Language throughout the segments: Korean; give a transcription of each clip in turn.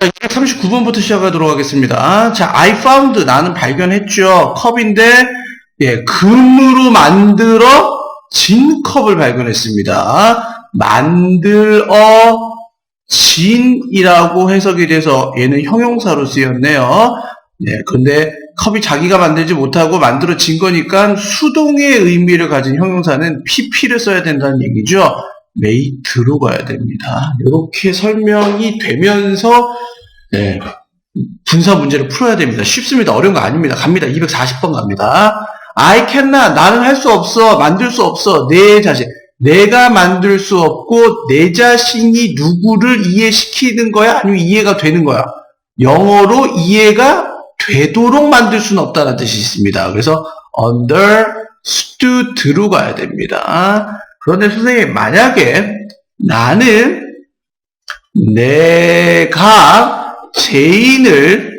239번부터 시작하도록 하겠습니다. 자, I found 나는 발견했죠. 컵인데 예, 금으로 만들어 진 컵을 발견했습니다. 만들어 진이라고 해석이 돼서 얘는 형용사로 쓰였네요. 예, 근데 컵이 자기가 만들지 못하고 만들어진 거니까 수동의 의미를 가진 형용사는 pp를 써야 된다는 얘기죠. 메이트로 가야 됩니다. 이렇게 설명이 되면서 네, 분사 문제를 풀어야 됩니다. 쉽습니다. 어려운 거 아닙니다. 갑니다. 240번 갑니다. I cannot 나는 할 수 없어 만들 수 없어 내 자신 내가 만들 수 없고 내 자신이 누구를 이해시키는 거야 아니면 이해가 되는 거야 영어로 이해가 되도록 만들 수는 없다는 뜻이 있습니다. 그래서 understood로 가야 됩니다. 그런데 선생님 만약에 나는 내가 죄인을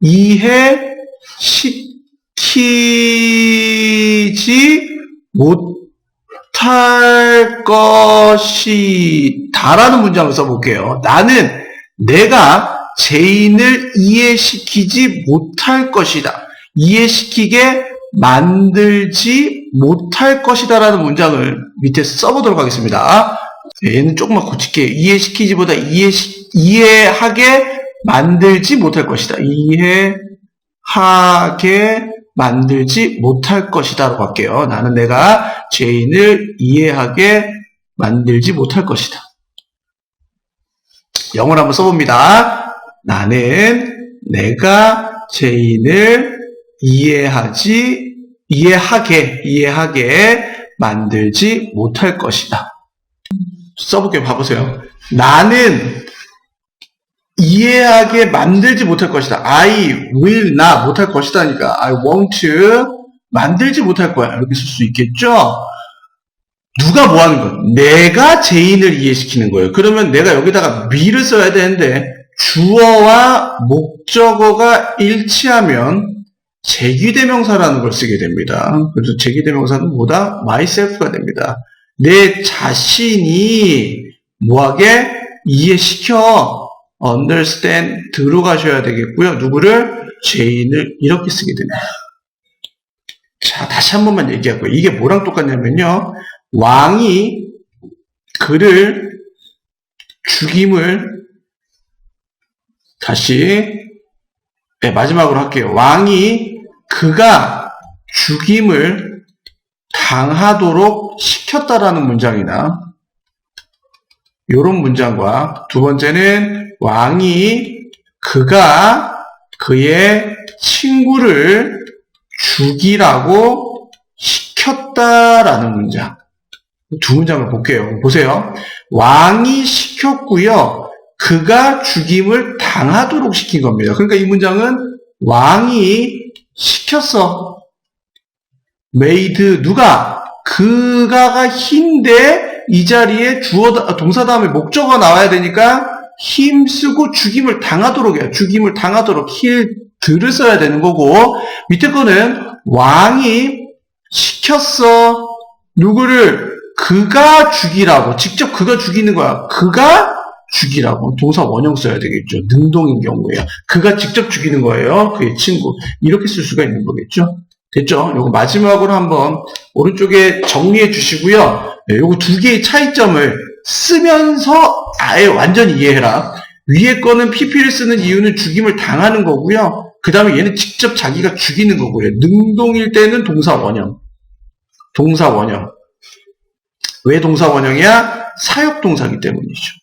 이해시키지 못할 것이다 라는 문장을 써볼게요. 나는 내가 죄인을 이해시키지 못할 것이다. 이해시키게 만들지 못할 것이다라는 문장을 밑에 써보도록 하겠습니다. 얘는 조금만 고칠게요. 이해시키지보다 이해 이해하게 만들지 못할 것이다. 이해하게 만들지 못할 것이다라고 할게요. 나는 내가 죄인을 이해하게 만들지 못할 것이다. 영어로 한번 써봅니다. 나는 내가 죄인을 이해하지, 이해하게, 이해하게 만들지 못할 것이다. 써볼게요. 봐보세요. 나는 이해하게 만들지 못할 것이다. I will not 못할 것이다니까. I won't 만들지 못할 거야. 이렇게 쓸 수 있겠죠? 누가 뭐 하는 거야? 내가 죄인을 이해시키는 거예요. 그러면 내가 여기다가 me를 써야 되는데 주어와 목적어가 일치하면 제기대명사라는 걸 쓰게 됩니다. 그래서 제기대명사는 뭐다? myself가 됩니다. 내 자신이 뭐하게 이해시켜 understand 들어가셔야 되겠고요. 누구를 죄인을 이렇게 쓰게 됩니다. 자, 다시 한 번만 얘기하고요. 이게 뭐랑 똑같냐면요. 왕이 그를 죽임을 다시 네, 마지막으로 할게요. 왕이 그가 죽임을 당하도록 시켰다라는 문장이나 이런 문장과 두 번째는 왕이 그가 그의 친구를 죽이라고 시켰다라는 문장. 두 문장을 볼게요. 보세요. 왕이 시켰고요. 그가 죽임을 당하도록 시킨 겁니다. 그러니까 이 문장은 왕이 시켰어. 메이드 누가 그가가 힌데 이 자리에 주어 동사 다음에 목적어가 나와야 되니까 힘쓰고 죽임을 당하도록 해요. 죽임을 당하도록 힐 들을 써야 되는 거고 밑에 거는 왕이 시켰어. 누구를 그가 죽이라고 직접 그가 죽이는 거야. 그가 죽이라고 동사 원형 써야 되겠죠. 능동인 경우에요. 그가 직접 죽이는 거예요. 그의 친구 이렇게 쓸 수가 있는 거겠죠. 됐죠? 요거 마지막으로 한번 오른쪽에 정리해 주시고요. 네, 요거 두 개의 차이점을 쓰면서 아예 완전히 이해해라. 위에 거는 PP를 쓰는 이유는 죽임을 당하는 거고요. 그 다음에 얘는 직접 자기가 죽이는 거고요. 능동일 때는 동사 원형. 동사 원형. 왜 동사 원형이야? 사역 동사기 때문이죠.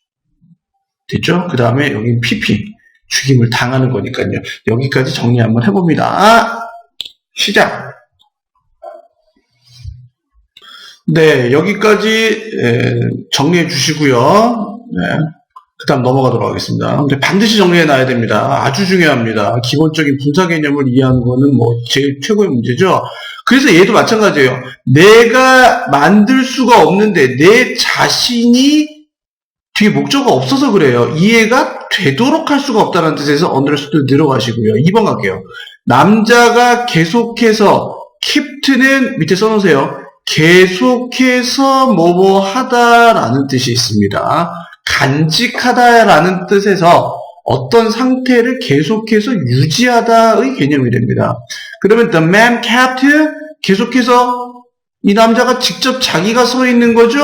됐죠? 그 다음에 여기 PP. 죽임을 당하는 거니까요. 여기까지 정리 한번 해봅니다. 시작! 네, 여기까지 정리해 주시고요. 네. 그 다음 넘어가도록 하겠습니다. 근데 반드시 정리해 놔야 됩니다. 아주 중요합니다. 기본적인 분사 개념을 이해하는 거는 뭐 제일 최고의 문제죠. 그래서 얘도 마찬가지예요. 내가 만들 수가 없는데 내 자신이 뒤에 목적어가 없어서 그래요. 이해가 되도록 할 수가 없다는 뜻에서 understood 들어가시고요. 2번 갈게요. 남자가 계속해서 keep는 밑에 써놓으세요. 계속해서 뭐뭐 하다라는 뜻이 있습니다. 간직하다라는 뜻에서 어떤 상태를 계속해서 유지하다의 개념이 됩니다. 그러면 the man kept 계속해서 이 남자가 직접 자기가 서 있는 거죠.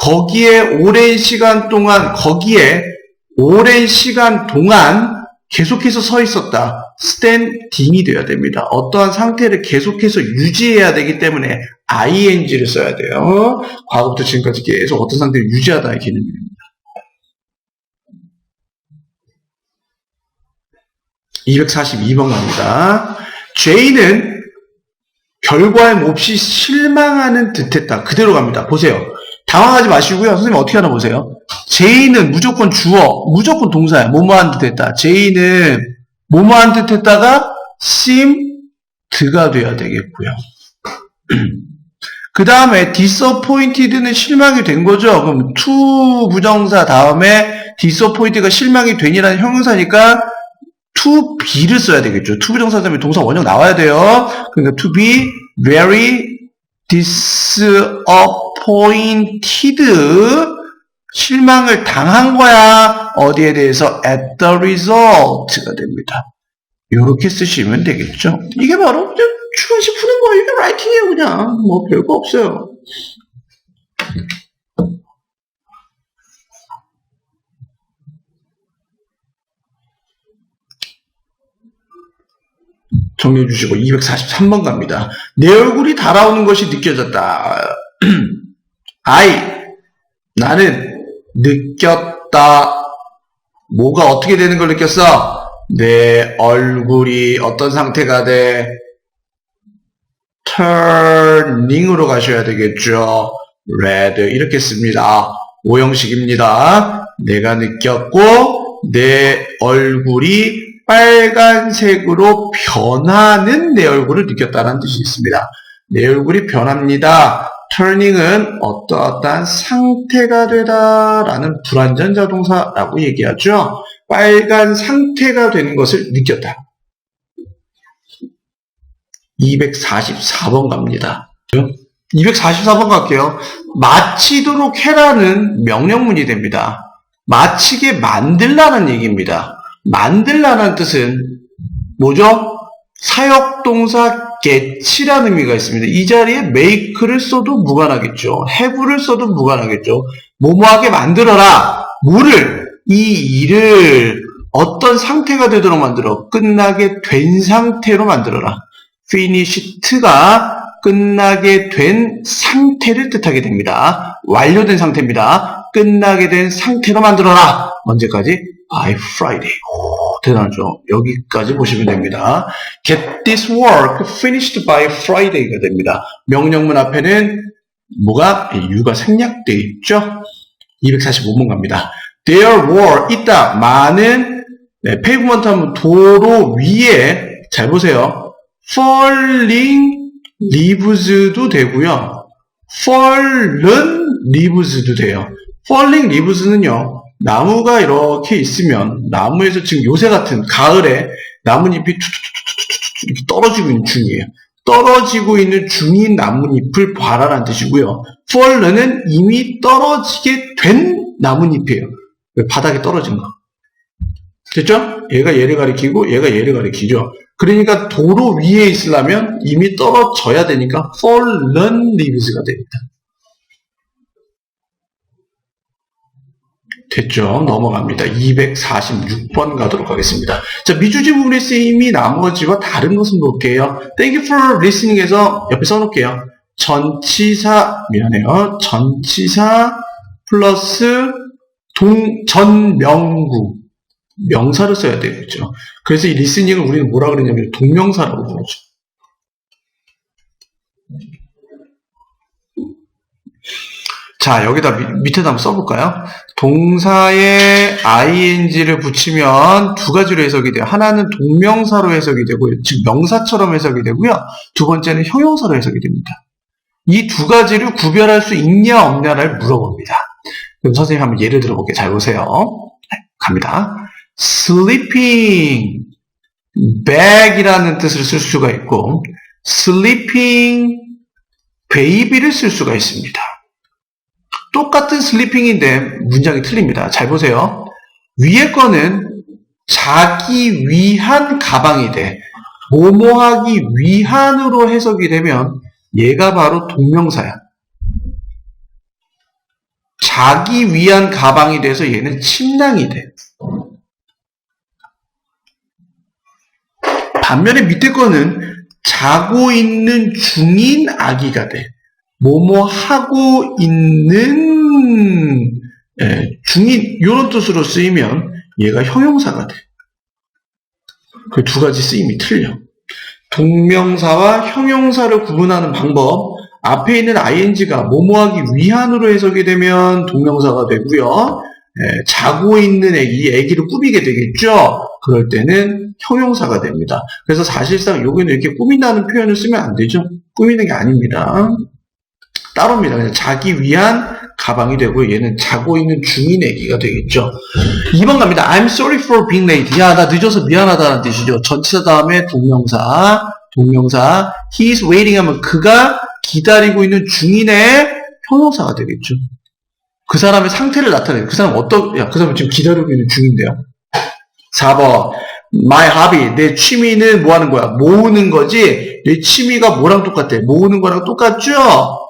거기에 오랜 시간 동안 거기에 오랜 시간 동안 계속해서 서 있었다. standing이 돼야 됩니다. 어떠한 상태를 계속해서 유지해야 되기 때문에 ing를 써야 돼요. 과거부터 지금까지 계속 어떤 상태를 유지하다의 개념입니다. 242번 갑니다. J는 결과에 몹시 실망하는 듯했다. 그대로 갑니다. 보세요. 당황하지 마시고요. 선생님 어떻게 하나 보세요. J는 무조건 주어, 무조건 동사야. 뭐뭐한 듯 했다. J는 뭐뭐한 듯 했다가 seem 드가 돼야 되겠고요. 그 다음에 disappointed는 실망이 된 거죠. 그럼 to 부정사 다음에 disappointed가 실망이 된이라는 형용사니까 to be를 써야 되겠죠. to 부정사 다음에 동사 원형 나와야 돼요. 그러니까 to be very disappointed 실망을 당한 거야. 어디에 대해서 at the result가 됩니다. 이렇게 쓰시면 되겠죠. 이게 바로 그냥 추가시 푸는 거예요. 이게 라이팅이에요, 그냥. 뭐 별거 없어요. 정리해 주시고 243번 갑니다. 내 얼굴이 달아오는 것이 느껴졌다. I 나는 느꼈다. 뭐가 어떻게 되는 걸 느꼈어? 내 얼굴이 어떤 상태가 돼? turning으로 가셔야 되겠죠. red 이렇게 씁니다. 오형식입니다. 내가 느꼈고 내 얼굴이 빨간색으로 변하는 내 얼굴을 느꼈다는 뜻이 있습니다. 내 얼굴이 변합니다. Turning은 어떠어떠한 상태가 되다라는 불완전 자동사라고 얘기하죠. 빨간 상태가 되는 것을 느꼈다. 244번 갑니다. 244번 갈게요. 마치도록 해라는 명령문이 됩니다. 마치게 만들라는 얘기입니다. 만들라는 뜻은 뭐죠? 사역동사 get이라는 의미가 있습니다. 이 자리에 make를 써도 무관하겠죠. have를 써도 무관하겠죠. 뭐뭐하게 만들어라. 뭐를? 이 일을 어떤 상태가 되도록 만들어? 끝나게 된 상태로 만들어라. finished가 끝나게 된 상태를 뜻하게 됩니다. 완료된 상태입니다. 끝나게 된 상태로 만들어라. 언제까지? by Friday. 오, 대단하죠. 여기까지 보시면 됩니다. Get this work finished by Friday가 됩니다. 명령문 앞에는 뭐가? 유가 생략되어 있죠. 245번 갑니다. There were 있다. 많은 네, 페이브먼트 하면 도로 위에 잘 보세요. falling leaves도 되고요. fallen leaves도 돼요. falling leaves는요. 나무가 이렇게 있으면 나무에서 지금 요새 같은 가을에 나뭇잎이 투투투투투투 이렇게 떨어지고 있는 중이에요. 떨어지고 있는 중인 나뭇잎을 봐라라는 뜻이고요. fallen은 이미 떨어지게 된 나뭇잎이에요. 바닥에 떨어진 거. 됐죠? 얘가 얘를 가리키고 얘가 얘를 가리키죠. 그러니까 도로 위에 있으려면 이미 떨어져야 되니까 fallen leaves가 됩니다. 됐죠? 넘어갑니다. 246번 가도록 하겠습니다. 자, 미주지 부분의 쓰임이 나머지와 다른 것은 볼게요. Thank you for listening에서 옆에 써놓을게요. 전치사, 미안해요. 전치사 플러스 동, 전명구. 명사를 써야 되겠죠. 그래서 이 리스닝을 우리는 뭐라 그러냐면 동명사라고 부르죠. 자, 여기다 밑에다 한번 써볼까요? 동사에 ing를 붙이면 두 가지로 해석이 돼요. 하나는 동명사로 해석이 되고요. 즉, 명사처럼 해석이 되고요. 두 번째는 형용사로 해석이 됩니다. 이 두 가지를 구별할 수 있냐, 없냐를 물어봅니다. 그럼 선생님 한번 예를 들어볼게요. 잘 보세요. 네, 갑니다. sleeping, bag이라는 뜻을 쓸 수가 있고, sleeping baby를 쓸 수가 있습니다. 똑같은 sleeping인데 문장이 틀립니다. 잘 보세요. 위에 거는 자기 위한 가방이 돼. 뭐뭐하기 위한으로 해석이 되면 얘가 바로 동명사야. 자기 위한 가방이 돼서 얘는 침낭이 돼. 반면에 밑에 거는 자고 있는 중인 아기가 돼. 뭐뭐 하고 있는 예, 중인 이런 뜻으로 쓰이면 얘가 형용사가 돼. 그 두 가지 쓰임이 틀려. 동명사와 형용사를 구분하는 방법. 앞에 있는 ing가 뭐뭐하기 위한으로 해석이 되면 동명사가 되고요. 예, 자고 있는 애기, 애기를 꾸미게 되겠죠? 그럴 때는 형용사가 됩니다. 그래서 사실상 여기는 이렇게 꾸민다는 표현을 쓰면 안 되죠? 꾸미는 게 아닙니다. 따로입니다. 그냥 자기 위한 가방이 되고 얘는 자고 있는 중인 애기가 되겠죠. 2번 갑니다. I'm sorry for being late. 야, 나 늦어서 미안하다는 뜻이죠. 전치사 다음에 동명사, 동명사. He's waiting 하면 그가 기다리고 있는 중인의 형용사가 되겠죠. 그 사람의 상태를 나타내요. 그 사람 어떤, 야, 그 사람 지금 기다리고 있는 중인데요. 4번. My hobby. 내 취미는 뭐 하는 거야? 모으는 거지. 내 취미가 뭐랑 똑같아? 모으는 거랑 똑같죠?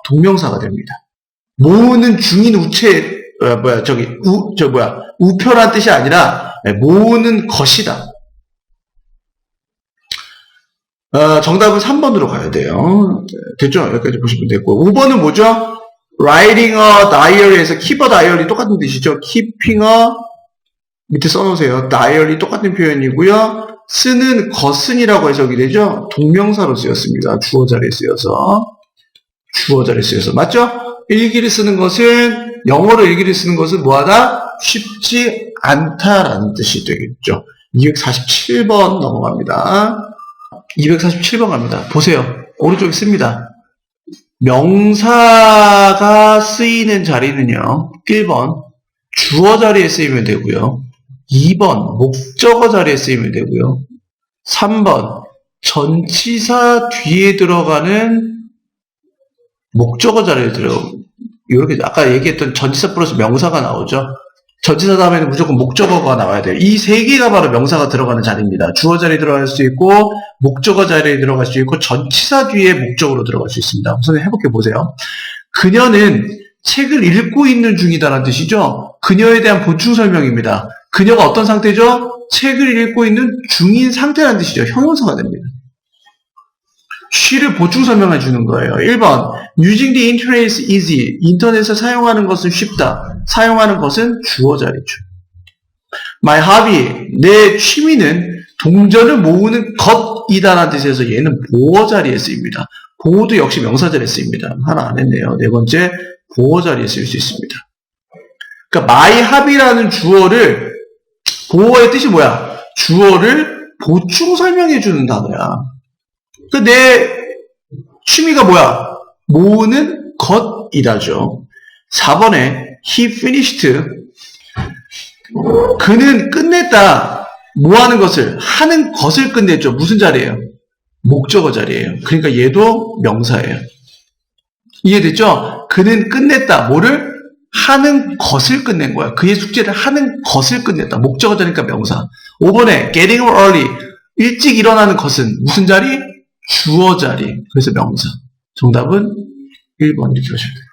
동명사가 됩니다. 모으는 중인 우체, 어, 뭐야, 저기, 우, 저 뭐야, 우표란 뜻이 아니라, 예, 모으는 것이다. 어, 정답은 3번으로 가야 돼요. 됐죠? 여기까지 보시면 됐고. 5번은 뭐죠? writing a diary에서 keep a diary 똑같은 뜻이죠. keeping a 밑에 써놓으세요. diary 똑같은 표현이고요. 쓰는 것은이라고 해석이 되죠. 동명사로 쓰였습니다. 주어 자리에 쓰여서. 주어 자리에 쓰여서. 맞죠? 일기를 쓰는 것은 영어로 일기를 쓰는 것은 뭐하다? 쉽지 않다라는 뜻이 되겠죠. 247번 넘어갑니다. 247번 갑니다. 보세요. 오른쪽에 씁니다. 명사가 쓰이는 자리는요. 1번 주어 자리에 쓰이면 되고요. 2번 목적어 자리에 쓰이면 되고요. 3번 전치사 뒤에 들어가는 목적어 자리에 들어 이렇게 아까 얘기했던 전치사 플러스 명사가 나오죠. 전치사 다음에는 무조건 목적어가 나와야 돼요. 이 세 개가 바로 명사가 들어가는 자리입니다. 주어 자리에 들어갈 수 있고 목적어 자리에 들어갈 수 있고 전치사 뒤에 목적으로 들어갈 수 있습니다. 우선 해볼게 보세요. 그녀는 책을 읽고 있는 중이다라는 뜻이죠. 그녀에 대한 보충 설명입니다. 그녀가 어떤 상태죠? 책을 읽고 있는 중인 상태라는 뜻이죠. 형용사가 됩니다. she를 보충 설명해 주는 거예요. 1번 using the internet is easy. 인터넷을 사용하는 것은 쉽다. 사용하는 것은 주어 자리죠. My hobby. 내 취미는 동전을 모으는 것이다라는 뜻에서 얘는 보어 자리에 쓰입니다. 보어도 역시 명사 자리에 쓰입니다. 하나 안 했네요. 네 번째 보어 자리에 쓰일 수 있습니다. 그러니까 my hobby라는 주어를 보어의 뜻이 뭐야? 주어를 보충 설명해 주는 단어야. 그내 취미가 뭐야? 모으는 것이다죠. 4번에 he finished 그는 끝냈다. 뭐 하는 것을 하는 것을 끝냈죠. 무슨 자리예요? 목적어 자리예요. 그러니까 얘도 명사예요. 이해됐죠? 그는 끝냈다. 뭐를 하는 것을 끝낸 거야. 그의 숙제를 하는 것을 끝냈다. 목적어 자리니까 명사. 5번에 getting up early 일찍 일어나는 것은 무슨 자리? 주어 자리. 그래서 명사. 정답은 1번 이렇게 하셔야 돼요.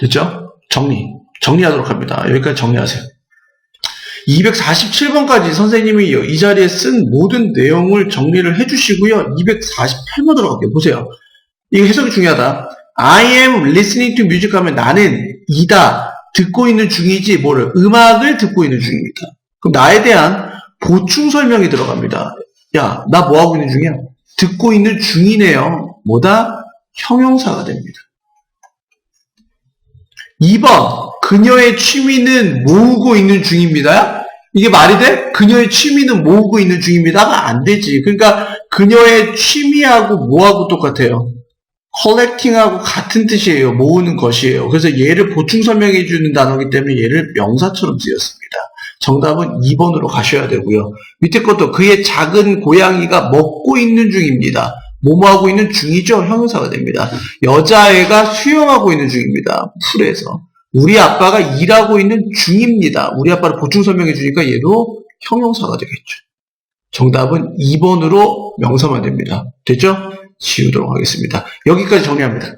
됐죠? 정리. 정리하도록 합니다. 여기까지 정리하세요. 247번까지 선생님이 이 자리에 쓴 모든 내용을 정리를 해주시고요. 248번으로 갈게요. 보세요. 이거 해석이 중요하다. I am listening to music 하면 나는 이다. 듣고 있는 중이지 뭐를 음악을 듣고 있는 중입니다. 그럼 나에 대한 보충 설명이 들어갑니다. 야, 나 뭐 하고 있는 중이야? 듣고 있는 중이네요. 뭐다? 형용사가 됩니다. 2번, 그녀의 취미는 모으고 있는 중입니다. 이게 말이 돼? 그녀의 취미는 모으고 있는 중입니다가 안 되지. 그러니까 그녀의 취미하고 뭐하고 똑같아요? 컬렉팅하고 같은 뜻이에요. 모으는 것이에요. 그래서 얘를 보충 설명해 주는 단어이기 때문에 얘를 명사처럼 쓰였습니다. 정답은 2번으로 가셔야 되고요. 밑에 것도 그의 작은 고양이가 먹고 있는 중입니다. 뭐뭐하고 있는 중이죠? 형용사가 됩니다. 여자애가 수영하고 있는 중입니다. 풀에서. 우리 아빠가 일하고 있는 중입니다. 우리 아빠를 보충 설명해 주니까 얘도 형용사가 되겠죠. 정답은 2번으로 명사만 됩니다. 됐죠? 지우도록 하겠습니다. 여기까지 정리합니다.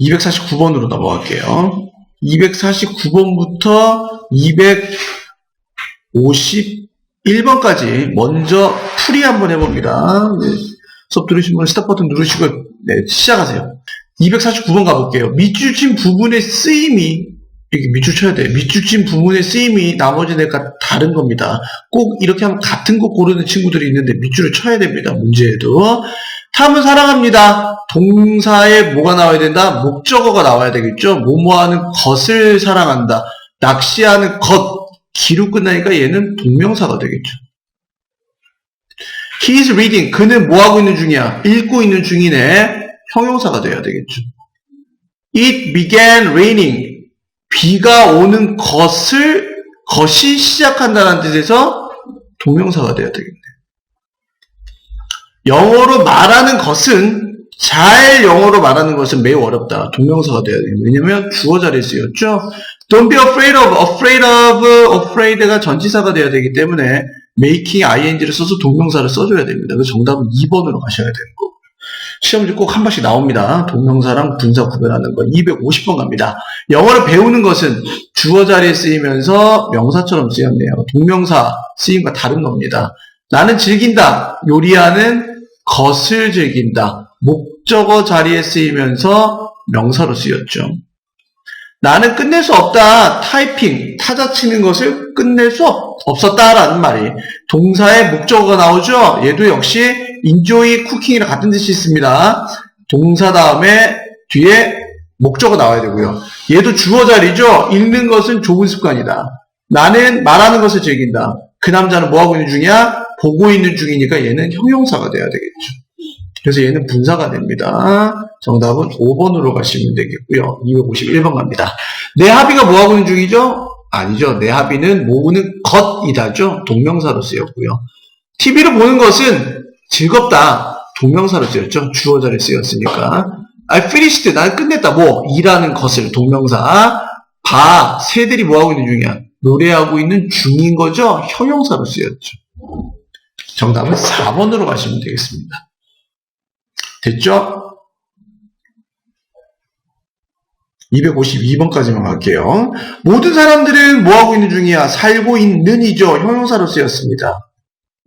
(249번으로) 넘어갈게요. 249번부터 251번까지 먼저 풀이 한번 해봅니다. 네, 수업 들으신 분은 스탑 버튼 누르시고 네, 시작하세요. 249번 가볼게요. 밑줄친 부분의 쓰임이 이렇게 밑줄 쳐야 돼요. 밑줄친 부분의 쓰임이 나머지 내가 다른 겁니다. 꼭 이렇게 하면 같은 거 고르는 친구들이 있는데 밑줄을 쳐야 됩니다. 문제에도. 탐은 사랑합니다. 동사에 뭐가 나와야 된다? 목적어가 나와야 되겠죠? 뭐뭐하는 것을 사랑한다. 낚시하는 것. 기로 끝나니까 얘는 동명사가 되겠죠. He is reading. 그는 뭐하고 있는 중이야? 읽고 있는 중이네. 형용사가 돼야 되겠죠. It began raining. 비가 오는 것을, 것이 시작한다는 뜻에서 동명사가 돼야 되겠네. 영어로 말하는 것은, 잘 영어로 말하는 것은 매우 어렵다. 동명사가 돼야 되겠네. 왜냐면 주어 자리에 쓰였죠? Don't be afraid of, afraid of, afraid가 전치사가 돼야 되기 때문에 making ing를 써서 동명사를 써줘야 됩니다. 그래서 정답은 2번으로 가셔야 되는 거고. 시험지 꼭 한 번씩 나옵니다. 동명사랑 분사 구별하는 거. 250번 갑니다. 영어를 배우는 것은 주어 자리에 쓰이면서 명사처럼 쓰였네요. 동명사 쓰임과 다른 겁니다. 나는 즐긴다. 요리하는 것을 즐긴다. 목적어 자리에 쓰이면서 명사로 쓰였죠. 나는 끝낼 수 없다. 타이핑, 타자 치는 것을 끝낼 수 없, 없었다라는 말이 동사의 목적어가 나오죠. 얘도 역시 enjoy cooking이랑 같은 뜻이 있습니다. 동사 다음에 뒤에 목적어 나와야 되고요. 얘도 주어 자리죠. 읽는 것은 좋은 습관이다. 나는 말하는 것을 즐긴다. 그 남자는 뭐 하고 있는 중이야? 보고 있는 중이니까 얘는 형용사가 돼야 되겠죠. 그래서 얘는 분사가 됩니다. 정답은 5번으로 가시면 되겠고요. 251번 갑니다. 내 합의가 뭐 하고 있는 중이죠? 아니죠. 내 합의는 모으는 것이다죠. 동명사로 쓰였고요. TV를 보는 것은 즐겁다. 동명사로 쓰였죠. 주어 자리에 쓰였으니까. I finished. 나는 끝냈다. 뭐? 일하는 것을. 동명사. 봐. 새들이 뭐 하고 있는 중이야? 노래하고 있는 중인 거죠. 형용사로 쓰였죠. 정답은 4번으로 가시면 되겠습니다. 됐죠? 252번까지만 갈게요. 모든 사람들은 뭐 하고 있는 중이야? 살고 있는이죠. 형용사로 쓰였습니다.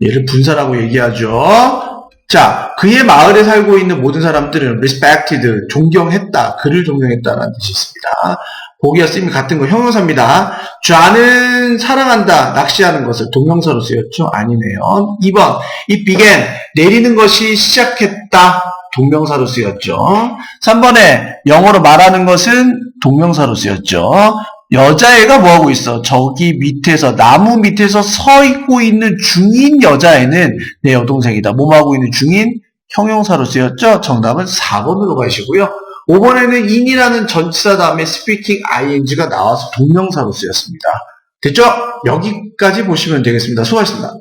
얘를 분사라고 얘기하죠. 자, 그의 마을에 살고 있는 모든 사람들은 respected, 존경했다. 그를 존경했다라는 뜻이 있습니다. 보기와 쓰임이 같은 거 형용사입니다. 좌는 사랑한다, 낚시하는 것을 동명사로 쓰였죠? 아니네요. 2번, it began, 내리는 것이 시작했다. 동명사로 쓰였죠. 3번에 영어로 말하는 것은 동명사로 쓰였죠. 여자애가 뭐하고 있어? 저기 밑에서, 나무 밑에서 서 있고 있는 중인 여자애는 내 여동생이다. 뭐하고 있는 중인? 형용사로 쓰였죠? 정답은 4번으로 가시고요. 5번에는 in이라는 전치사 다음에 speaking ing가 나와서 동명사로 쓰였습니다. 됐죠? 여기까지 보시면 되겠습니다. 수고하셨습니다.